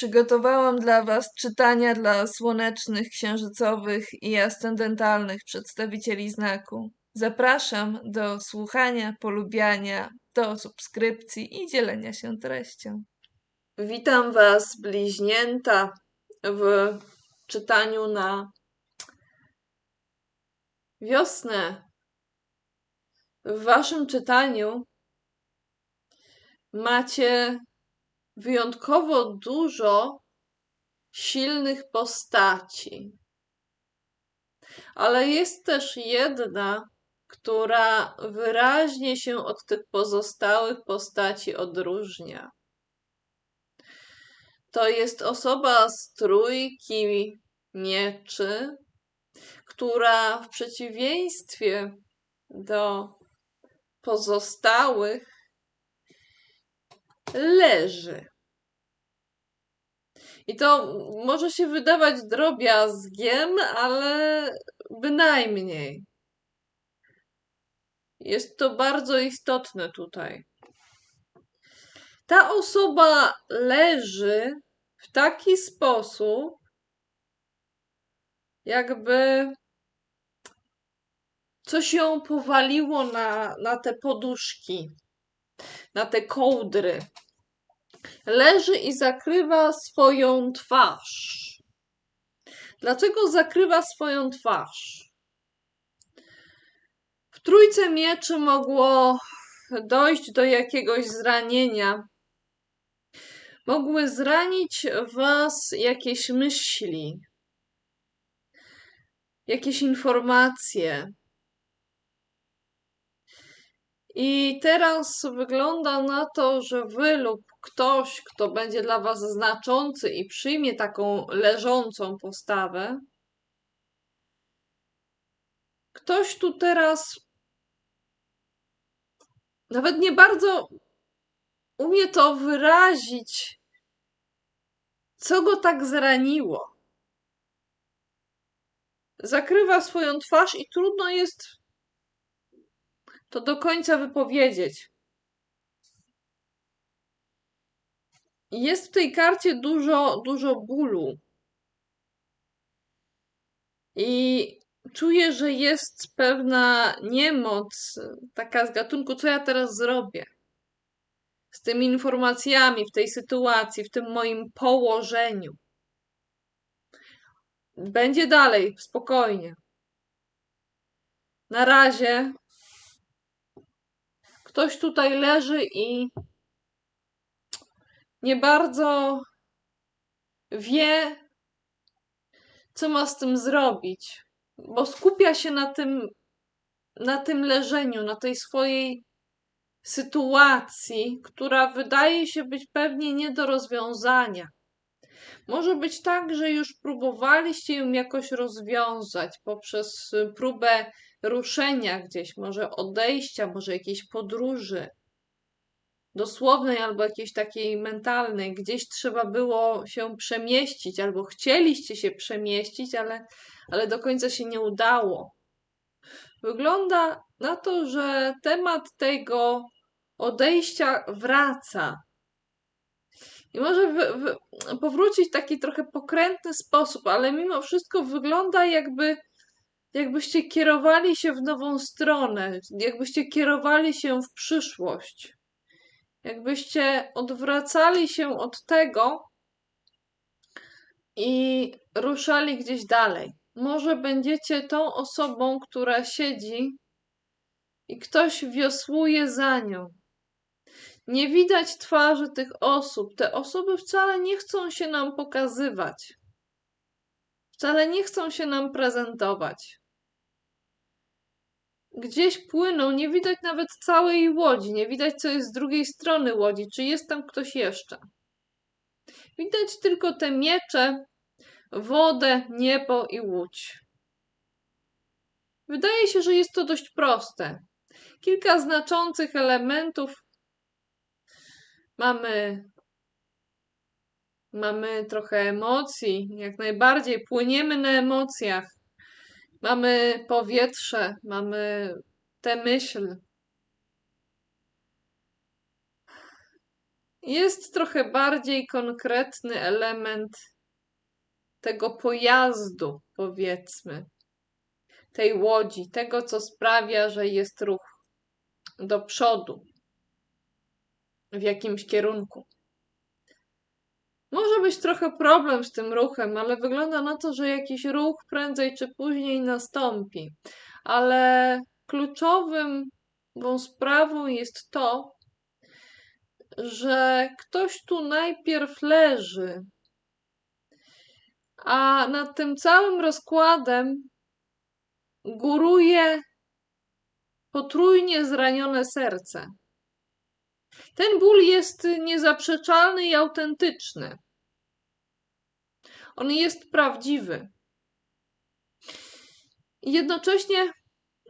Przygotowałam dla Was czytania dla słonecznych, księżycowych i ascendentalnych przedstawicieli znaku. Zapraszam do słuchania, polubiania, do subskrypcji i dzielenia się treścią. Witam Was, bliźnięta, w czytaniu na wiosnę. W Waszym czytaniu macie wyjątkowo dużo silnych postaci. Ale jest też jedna, która wyraźnie się od tych pozostałych postaci odróżnia. To jest osoba z trójki mieczy, która w przeciwieństwie do pozostałych leży. I to może się wydawać drobiazgiem, ale bynajmniej. Jest to bardzo istotne tutaj. Ta osoba leży w taki sposób, jakby coś ją powaliło na, na te poduszki, na te kołdry. Leży i zakrywa swoją twarz. Dlaczego zakrywa swoją twarz? W trójce mieczy mogło dojść do jakiegoś zranienia. Mogły zranić was jakieś myśli, jakieś informacje, i teraz wygląda na to, że wy lub ktoś, kto będzie dla was znaczący i przyjmie taką leżącą postawę, ktoś tu teraz nawet nie bardzo umie to wyrazić, co go tak zraniło. Zakrywa swoją twarz i trudno jest to do końca wypowiedzieć. Jest w tej karcie dużo, dużo bólu. I czuję, że jest pewna niemoc, taka z gatunku, co ja teraz zrobię. Z tymi informacjami w tej sytuacji, w tym moim położeniu. Będzie dalej, spokojnie. Na razie ktoś tutaj leży i nie bardzo wie, co ma z tym zrobić, bo skupia się na tym, na tym leżeniu, na tej swojej sytuacji, która wydaje się być pewnie nie do rozwiązania. Może być tak, że już próbowaliście ją jakoś rozwiązać poprzez próbę ruszenia gdzieś, może odejścia, może jakiejś podróży dosłownej albo jakiejś takiej mentalnej. Gdzieś trzeba było się przemieścić, albo chcieliście się przemieścić, ale, ale do końca się nie udało. Wygląda na to, że temat tego odejścia wraca. I może powrócić w taki trochę pokrętny sposób, ale mimo wszystko wygląda jakby jakbyście kierowali się w nową stronę, jakbyście kierowali się w przyszłość, jakbyście odwracali się od tego i ruszali gdzieś dalej. Może będziecie tą osobą, która siedzi i ktoś wiosłuje za nią. Nie widać twarzy tych osób. Te osoby wcale nie chcą się nam pokazywać. Wcale nie chcą się nam prezentować gdzieś płyną, nie widać nawet całej łodzi, nie widać co jest z drugiej strony łodzi, czy jest tam ktoś jeszcze. Widać tylko te miecze, wodę, niebo i łódź. Wydaje się, że jest to dość proste. Kilka znaczących elementów. Mamy mamy trochę emocji, jak najbardziej płyniemy na emocjach. Mamy powietrze, mamy tę myśl. jest trochę bardziej konkretny element tego pojazdu, powiedzmy, tej łodzi, tego, co sprawia, że jest ruch do przodu w jakimś kierunku. Może być trochę problem z tym ruchem, ale wygląda na to, że jakiś ruch prędzej czy później nastąpi. Ale kluczowym sprawą jest to, że ktoś tu najpierw leży, a nad tym całym rozkładem góruje potrójnie zranione serce. Ten ból jest niezaprzeczalny i autentyczny. On jest prawdziwy. Jednocześnie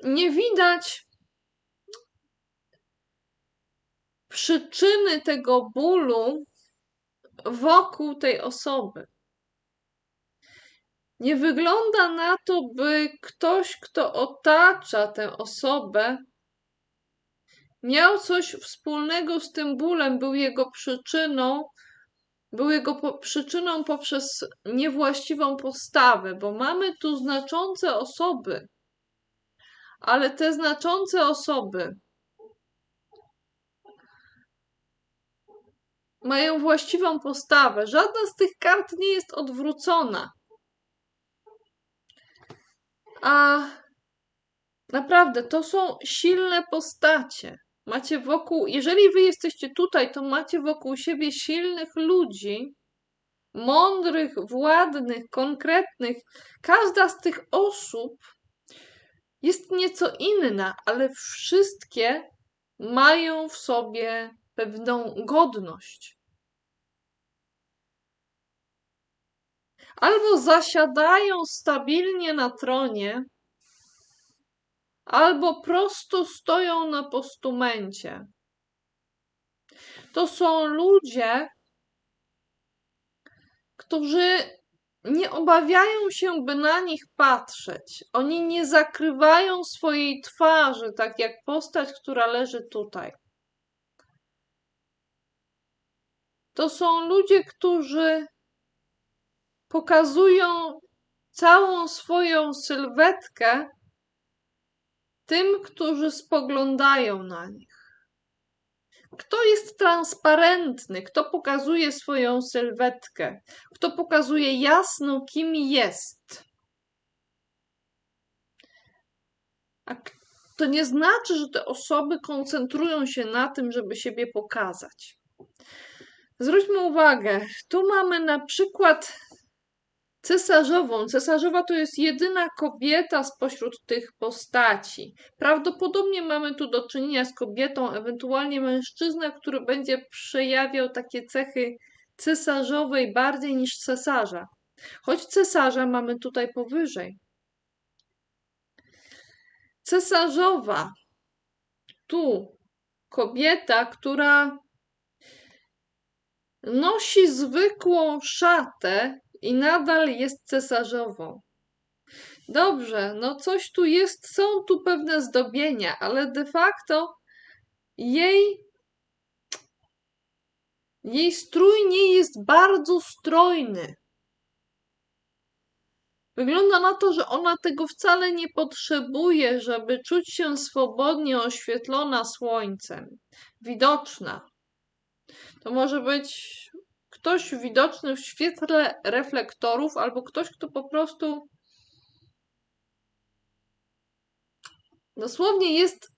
nie widać przyczyny tego bólu wokół tej osoby. Nie wygląda na to, by ktoś, kto otacza tę osobę, miał coś wspólnego z tym bólem, był jego przyczyną, był jego po przyczyną poprzez niewłaściwą postawę, bo mamy tu znaczące osoby, ale te znaczące osoby mają właściwą postawę. Żadna z tych kart nie jest odwrócona. A naprawdę to są silne postacie. Macie wokół, jeżeli wy jesteście tutaj, to macie wokół siebie silnych ludzi, mądrych, władnych, konkretnych. Każda z tych osób jest nieco inna, ale wszystkie mają w sobie pewną godność. Albo zasiadają stabilnie na tronie, albo prosto stoją na postumencie. To są ludzie, którzy nie obawiają się, by na nich patrzeć. Oni nie zakrywają swojej twarzy, tak jak postać, która leży tutaj. To są ludzie, którzy pokazują całą swoją sylwetkę tym, którzy spoglądają na nich. Kto jest transparentny, kto pokazuje swoją sylwetkę, kto pokazuje jasno, kim jest. A to nie znaczy, że te osoby koncentrują się na tym, żeby siebie pokazać. Zwróćmy uwagę, tu mamy na przykład cesarzową. Cesarzowa to jest jedyna kobieta spośród tych postaci. Prawdopodobnie mamy tu do czynienia z kobietą, ewentualnie mężczyzna, który będzie przejawiał takie cechy cesarzowej bardziej niż cesarza. Choć cesarza mamy tutaj powyżej. Cesarzowa. Tu kobieta, która nosi zwykłą szatę i nadal jest cesarzową. Dobrze, no coś tu jest, są tu pewne zdobienia, ale de facto jej jej strój nie jest bardzo strojny. Wygląda na to, że ona tego wcale nie potrzebuje, żeby czuć się swobodnie oświetlona słońcem, widoczna. To może być ktoś widoczny w świetle reflektorów, albo ktoś, kto po prostu dosłownie jest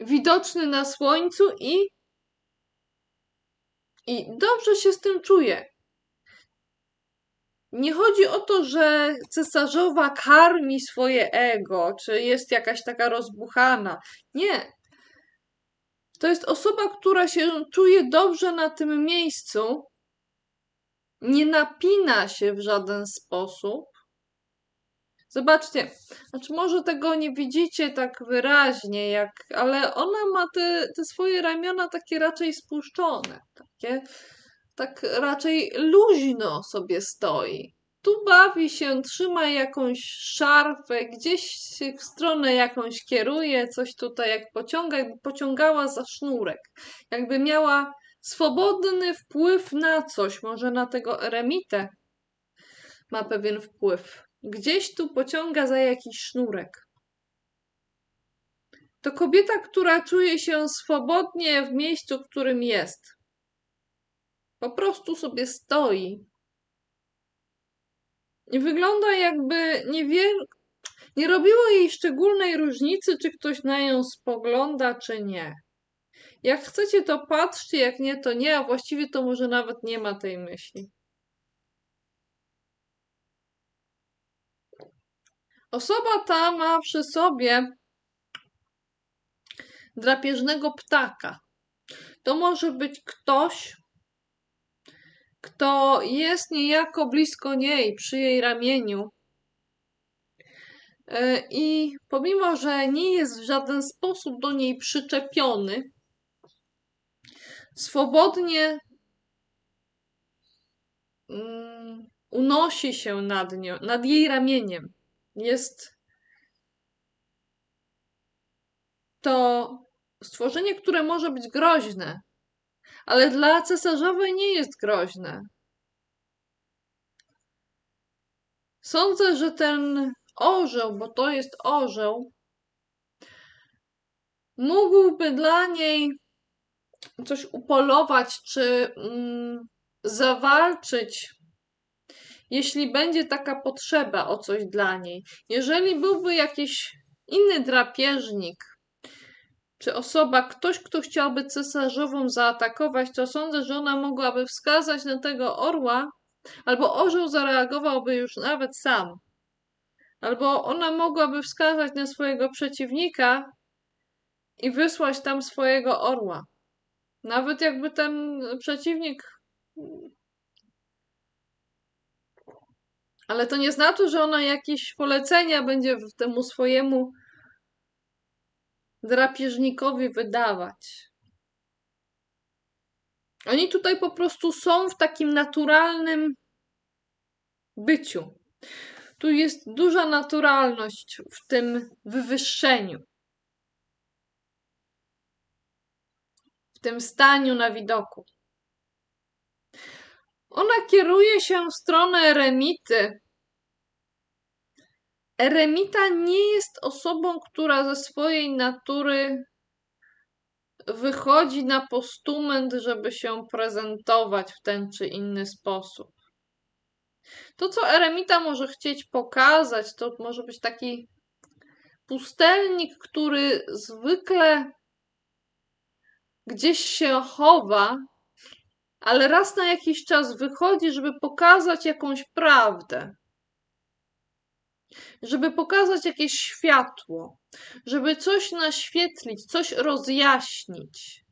widoczny na słońcu i, i dobrze się z tym czuje. Nie chodzi o to, że cesarzowa karmi swoje ego, czy jest jakaś taka rozbuchana. Nie. To jest osoba, która się czuje dobrze na tym miejscu, nie napina się w żaden sposób. Zobaczcie, znaczy może tego nie widzicie tak wyraźnie, jak, ale ona ma te, te swoje ramiona takie raczej spuszczone, takie, tak raczej luźno sobie stoi. Tu bawi się, trzyma jakąś szarfę, gdzieś w stronę jakąś kieruje, coś tutaj jak pociąga, jakby pociągała za sznurek, jakby miała swobodny wpływ na coś, może na tego eremitę ma pewien wpływ. Gdzieś tu pociąga za jakiś sznurek. To kobieta, która czuje się swobodnie w miejscu, w którym jest. Po prostu sobie stoi. Wygląda jakby nie nie robiło jej szczególnej różnicy, czy ktoś na nią spogląda, czy nie. Jak chcecie, to patrzcie, jak nie, to nie, a właściwie to może nawet nie ma tej myśli. Osoba ta ma przy sobie drapieżnego ptaka. To może być ktoś, kto jest niejako blisko niej, przy jej ramieniu. E, I pomimo, że nie jest w żaden sposób do niej przyczepiony, swobodnie mm, unosi się nad nią, nad jej ramieniem. Jest to stworzenie, które może być groźne, ale dla cesarzowej nie jest groźne. Sądzę, że ten orzeł, bo to jest orzeł, mógłby dla niej coś upolować czy mm, zawalczyć, jeśli będzie taka potrzeba o coś dla niej. Jeżeli byłby jakiś inny drapieżnik, czy osoba, ktoś, kto chciałby cesarzową zaatakować, to sądzę, że ona mogłaby wskazać na tego orła, albo orzeł zareagowałby już nawet sam. Albo ona mogłaby wskazać na swojego przeciwnika i wysłać tam swojego orła. Nawet jakby ten przeciwnik. Ale to nie znaczy, że ona jakieś polecenia będzie temu swojemu drapieżnikowi wydawać. Oni tutaj po prostu są w takim naturalnym byciu. Tu jest duża naturalność w tym wywyższeniu. W tym staniu na widoku. Ona kieruje się w stronę eremity, Eremita nie jest osobą, która ze swojej natury wychodzi na postument, żeby się prezentować w ten czy inny sposób. To, co eremita może chcieć pokazać, to może być taki pustelnik, który zwykle gdzieś się chowa, ale raz na jakiś czas wychodzi, żeby pokazać jakąś prawdę żeby pokazać jakieś światło, żeby coś naświetlić, coś rozjaśnić.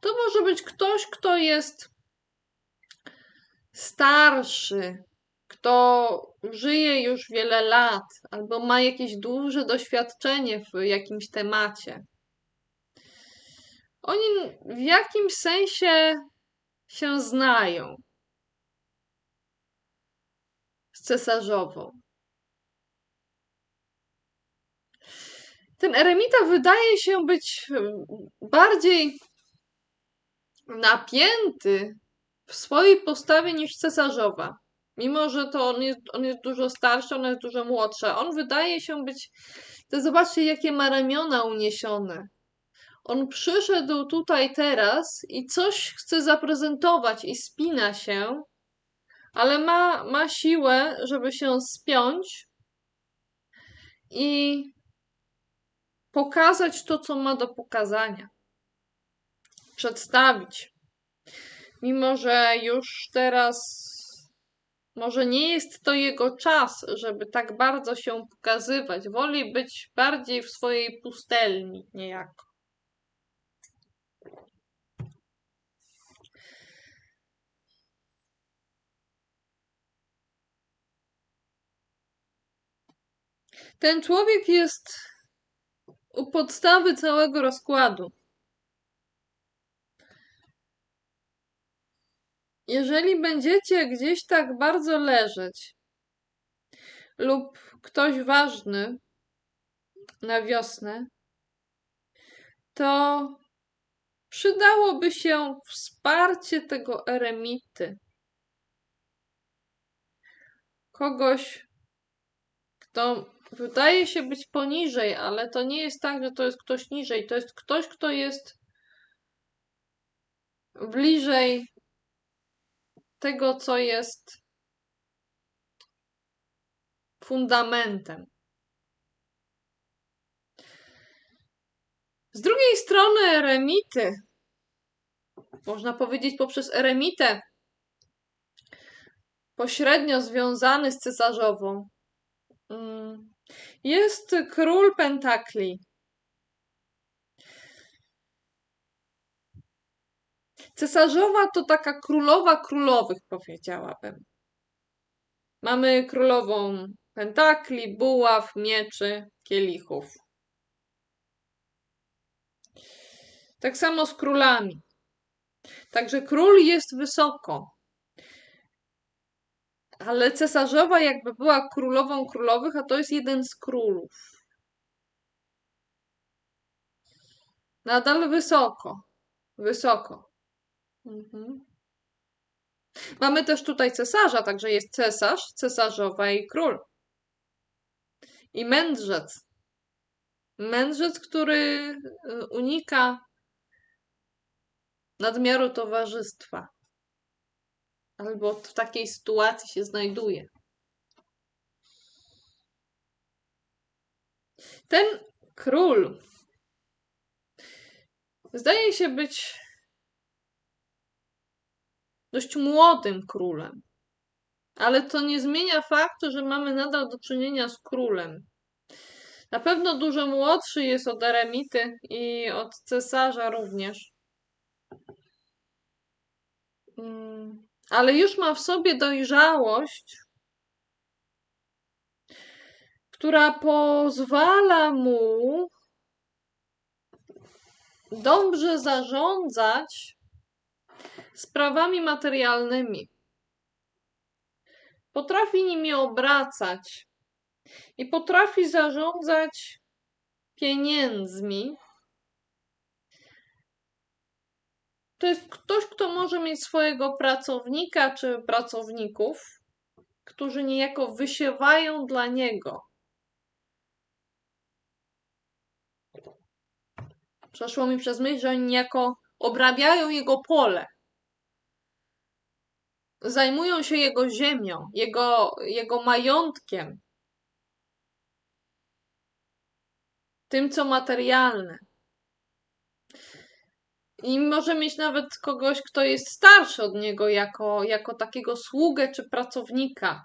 To może być ktoś, kto jest starszy, kto żyje już wiele lat, albo ma jakieś duże doświadczenie w jakimś temacie. Oni w jakimś sensie się znają. Cesarzową. Ten eremita wydaje się być bardziej napięty w swojej postawie niż cesarzowa. Mimo, że to on jest, on jest dużo starszy, ona jest dużo młodsza. On wydaje się być. To zobaczcie, jakie ma ramiona uniesione. On przyszedł tutaj teraz i coś chce zaprezentować i spina się, ale ma, ma siłę, żeby się spiąć i pokazać to, co ma do pokazania. Przedstawić. Mimo, że już teraz może nie jest to jego czas, żeby tak bardzo się pokazywać. Woli być bardziej w swojej pustelni, niejako. Ten człowiek jest u podstawy całego rozkładu. jeżeli będziecie gdzieś tak bardzo leżeć, lub ktoś ważny na wiosnę, to przydałoby się wsparcie tego eremity. Kogoś, kto wydaje się być poniżej, ale to nie jest tak, że to jest ktoś niżej. To jest ktoś, kto jest bliżej tego, co jest fundamentem. Z drugiej strony eremity, można powiedzieć poprzez eremitę, pośrednio związany z cesarzową, mm, jest król pentakli. Cesarzowa to taka królowa królowych, powiedziałabym. Mamy królową pentakli, buław, mieczy, kielichów. Tak samo z królami. Także król jest wysoko. Ale cesarzowa jakby była królową królowych, a to jest jeden z królów. Nadal wysoko. Wysoko. Mhm. Mamy też tutaj cesarza, także jest cesarz, cesarzowa i król. I mędrzec. Mędrzec, który y, unika nadmiaru towarzystwa. Albo w takiej sytuacji się znajduje. Ten król zdaje się być dość młodym królem. Ale to nie zmienia faktu, że mamy nadal do czynienia z królem. Na pewno dużo młodszy jest od eremity i od cesarza również. Mm, ale już ma w sobie dojrzałość, która pozwala mu dobrze zarządzać sprawami materialnymi. Potrafi nimi obracać i potrafi zarządzać pieniędzmi. To jest ktoś, kto może mieć swojego pracownika czy pracowników, którzy niejako wysiewają dla niego. Przeszło mi przez myśl, że oni niejako obrabiają jego pole zajmują się jego ziemią, jego, jego majątkiem, tym, co materialne. I może mieć nawet kogoś, kto jest starszy od niego, jako, jako takiego sługę czy pracownika.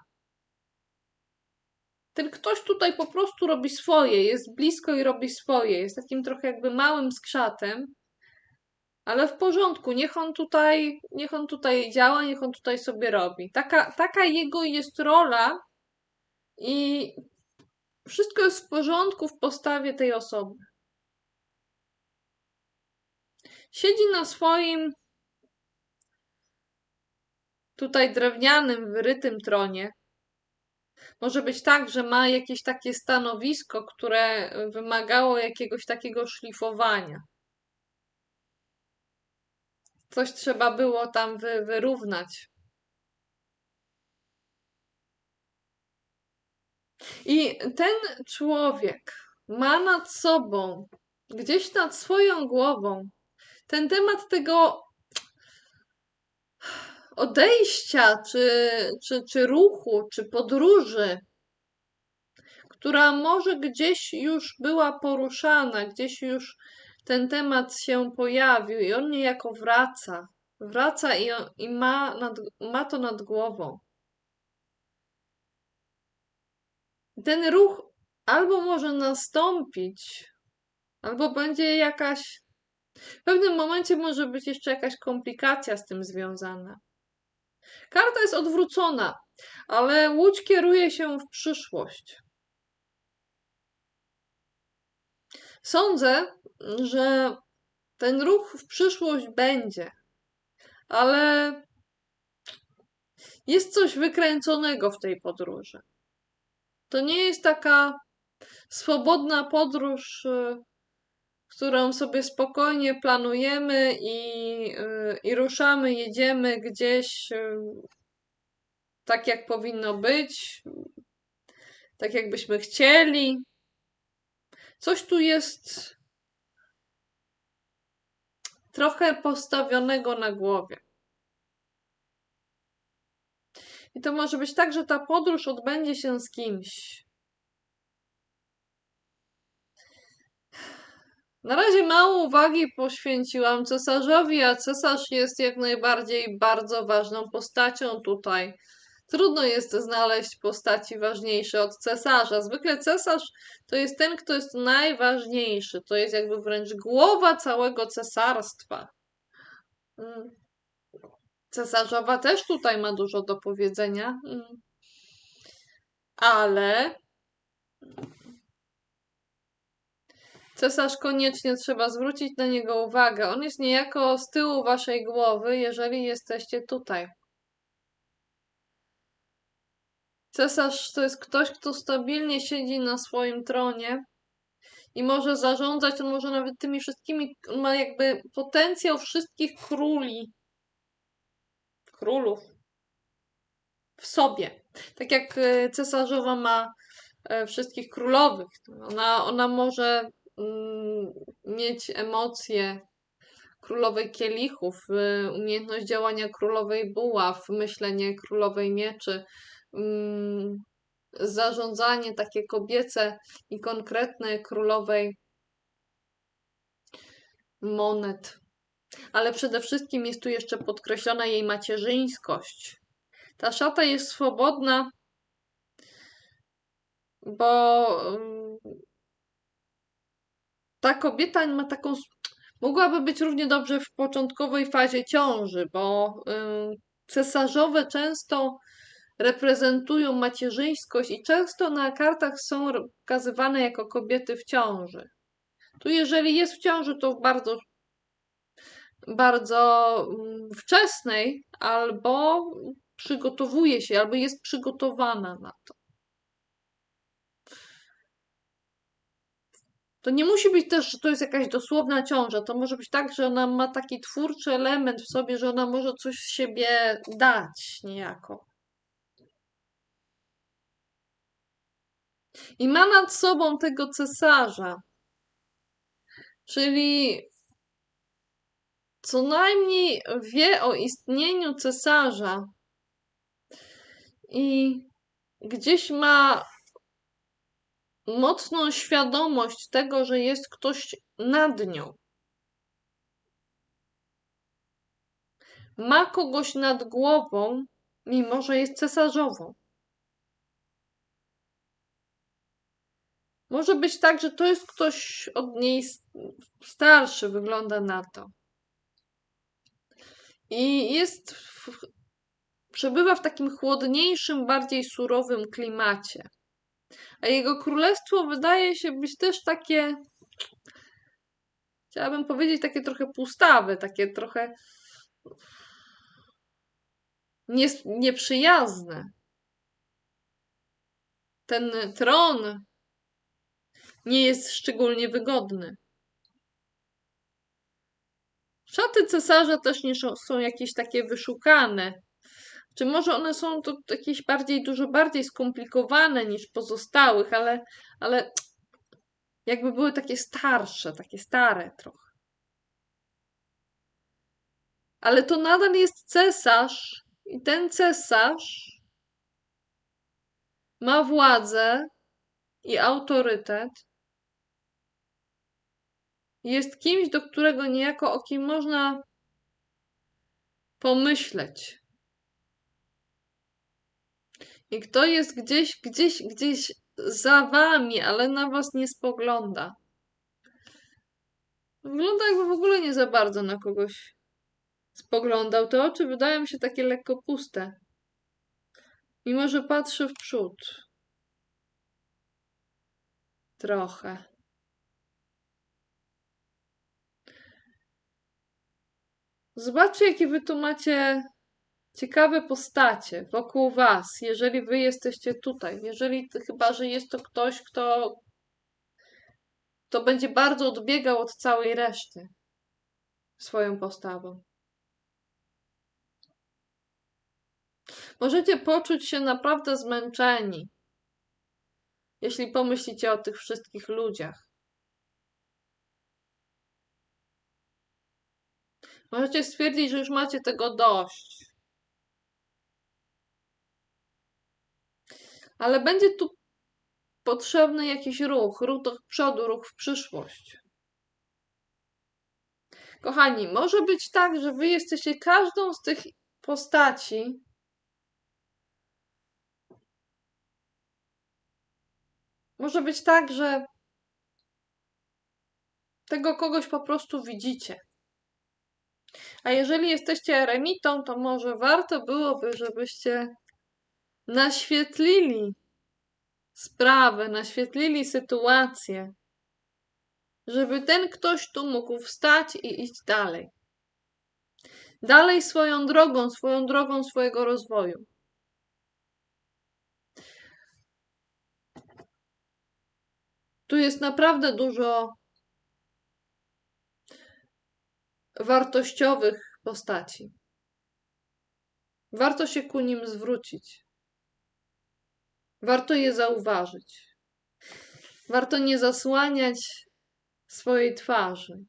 Ten ktoś tutaj po prostu robi swoje, jest blisko i robi swoje, jest takim trochę jakby małym skrzatem, ale w porządku, niech on tutaj, niech on tutaj działa, niech on tutaj sobie robi. Taka, taka jego jest rola i wszystko jest w porządku w postawie tej osoby. Siedzi na swoim tutaj drewnianym, wyrytym tronie. Może być tak, że ma jakieś takie stanowisko, które wymagało jakiegoś takiego szlifowania coś trzeba było tam wy, wyrównać. I ten człowiek ma nad sobą, gdzieś nad swoją głową, ten temat tego odejścia, czy, czy, czy ruchu, czy podróży, która może gdzieś już była poruszana, gdzieś już ten temat się pojawił i on niejako wraca. Wraca i, i ma, nad, ma to nad głową. Ten ruch albo może nastąpić, albo będzie jakaś. W pewnym momencie może być jeszcze jakaś komplikacja z tym związana. Karta jest odwrócona, ale łódź kieruje się w przyszłość. Sądzę, że ten ruch w przyszłość będzie, ale jest coś wykręconego w tej podróży. To nie jest taka swobodna podróż, y, którą sobie spokojnie planujemy i, y, i ruszamy, jedziemy gdzieś y, tak, jak powinno być, tak, jakbyśmy chcieli. Coś tu jest trochę postawionego na głowie. I to może być tak, że ta podróż odbędzie się z kimś. Na razie mało uwagi poświęciłam cesarzowi, a cesarz jest jak najbardziej bardzo ważną postacią tutaj. Trudno jest znaleźć postaci ważniejsze od cesarza. Zwykle cesarz to jest ten, kto jest najważniejszy. To jest jakby wręcz głowa całego cesarstwa. Mm. Cesarzowa też tutaj ma dużo do powiedzenia, mm. ale cesarz koniecznie trzeba zwrócić na niego uwagę. On jest niejako z tyłu waszej głowy, jeżeli jesteście tutaj. Cesarz to jest ktoś, kto stabilnie siedzi na swoim tronie i może zarządzać, on może nawet tymi wszystkimi, on ma jakby potencjał wszystkich króli, królów w sobie. Tak jak e, cesarzowa ma e, wszystkich królowych. Ona, ona może mieć emocje królowej kielichów, e, umiejętność działania królowej buław, myślenie królowej mieczy, mm, zarządzanie takie kobiece i konkretne królowej monet. Ale przede wszystkim jest tu jeszcze podkreślona jej macierzyńskość. Ta szata jest swobodna, bo mm, ta kobieta ma taką. Mogłaby być równie dobrze w początkowej fazie ciąży, bo cesarzowe często reprezentują macierzyńskość i często na kartach są pokazywane jako kobiety w ciąży. Tu jeżeli jest w ciąży, to w bardzo bardzo mm, wczesnej, albo przygotowuje się, albo jest przygotowana na to. To nie musi być też, że to jest jakaś dosłowna ciąża. To może być tak, że ona ma taki twórczy element w sobie, że ona może coś z siebie dać niejako. I ma nad sobą tego cesarza. Czyli co najmniej wie o istnieniu cesarza i gdzieś ma mocną świadomość tego, że jest ktoś nad nią. Ma kogoś nad głową, mimo że jest cesarzową. Może być tak, że to jest ktoś od niej starszy, wygląda na to. I jest, w, przebywa w takim chłodniejszym, bardziej surowym klimacie. A jego królestwo wydaje się być też takie, chciałabym powiedzieć, takie trochę pustawe, takie trochę nieprzyjazne. Ten tron nie jest szczególnie wygodny. Szaty cesarza też nie są jakieś takie wyszukane. Czy może one są to jakieś bardziej, dużo bardziej skomplikowane niż pozostałych, ale, ale jakby były takie starsze, takie stare trochę. Ale to nadal jest cesarz i ten cesarz ma władzę i autorytet jest kimś, do którego niejako o kim można pomyśleć. I kto jest gdzieś, gdzieś, gdzieś za wami, ale na was nie spogląda. Wygląda jakby w ogóle nie za bardzo na kogoś spoglądał. Te oczy wydają się takie lekko puste. Mimo, że patrzy w przód. Trochę. Zobaczcie, jakie wy tu macie ciekawe postacie wokół Was, jeżeli Wy jesteście tutaj. Jeżeli, chyba, że jest to ktoś, kto, kto będzie bardzo odbiegał od całej reszty swoją postawą. Możecie poczuć się naprawdę zmęczeni, jeśli pomyślicie o tych wszystkich ludziach. Możecie stwierdzić, że już macie tego dość. Ale będzie tu potrzebny jakiś ruch, ruch do przodu, ruch w przyszłość. Kochani, może być tak, że wy jesteście każdą z tych postaci, może być tak, że tego kogoś po prostu widzicie. A jeżeli jesteście eremitą, to może warto byłoby, żebyście naświetlili sprawę, naświetlili sytuację, żeby ten ktoś tu mógł wstać i iść dalej. Dalej swoją drogą, swoją drogą swojego rozwoju. Tu jest naprawdę dużo wartościowych postaci. Warto się ku nim zwrócić. Warto je zauważyć. Warto nie zasłaniać swojej twarzy.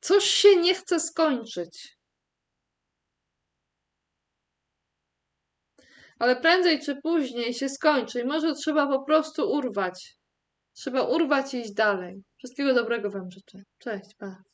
Coś się nie chce skończyć. Ale prędzej czy później się skończy i może trzeba po prostu urwać. Trzeba urwać i iść dalej. Wszystkiego dobrego Wam życzę. Cześć, pa.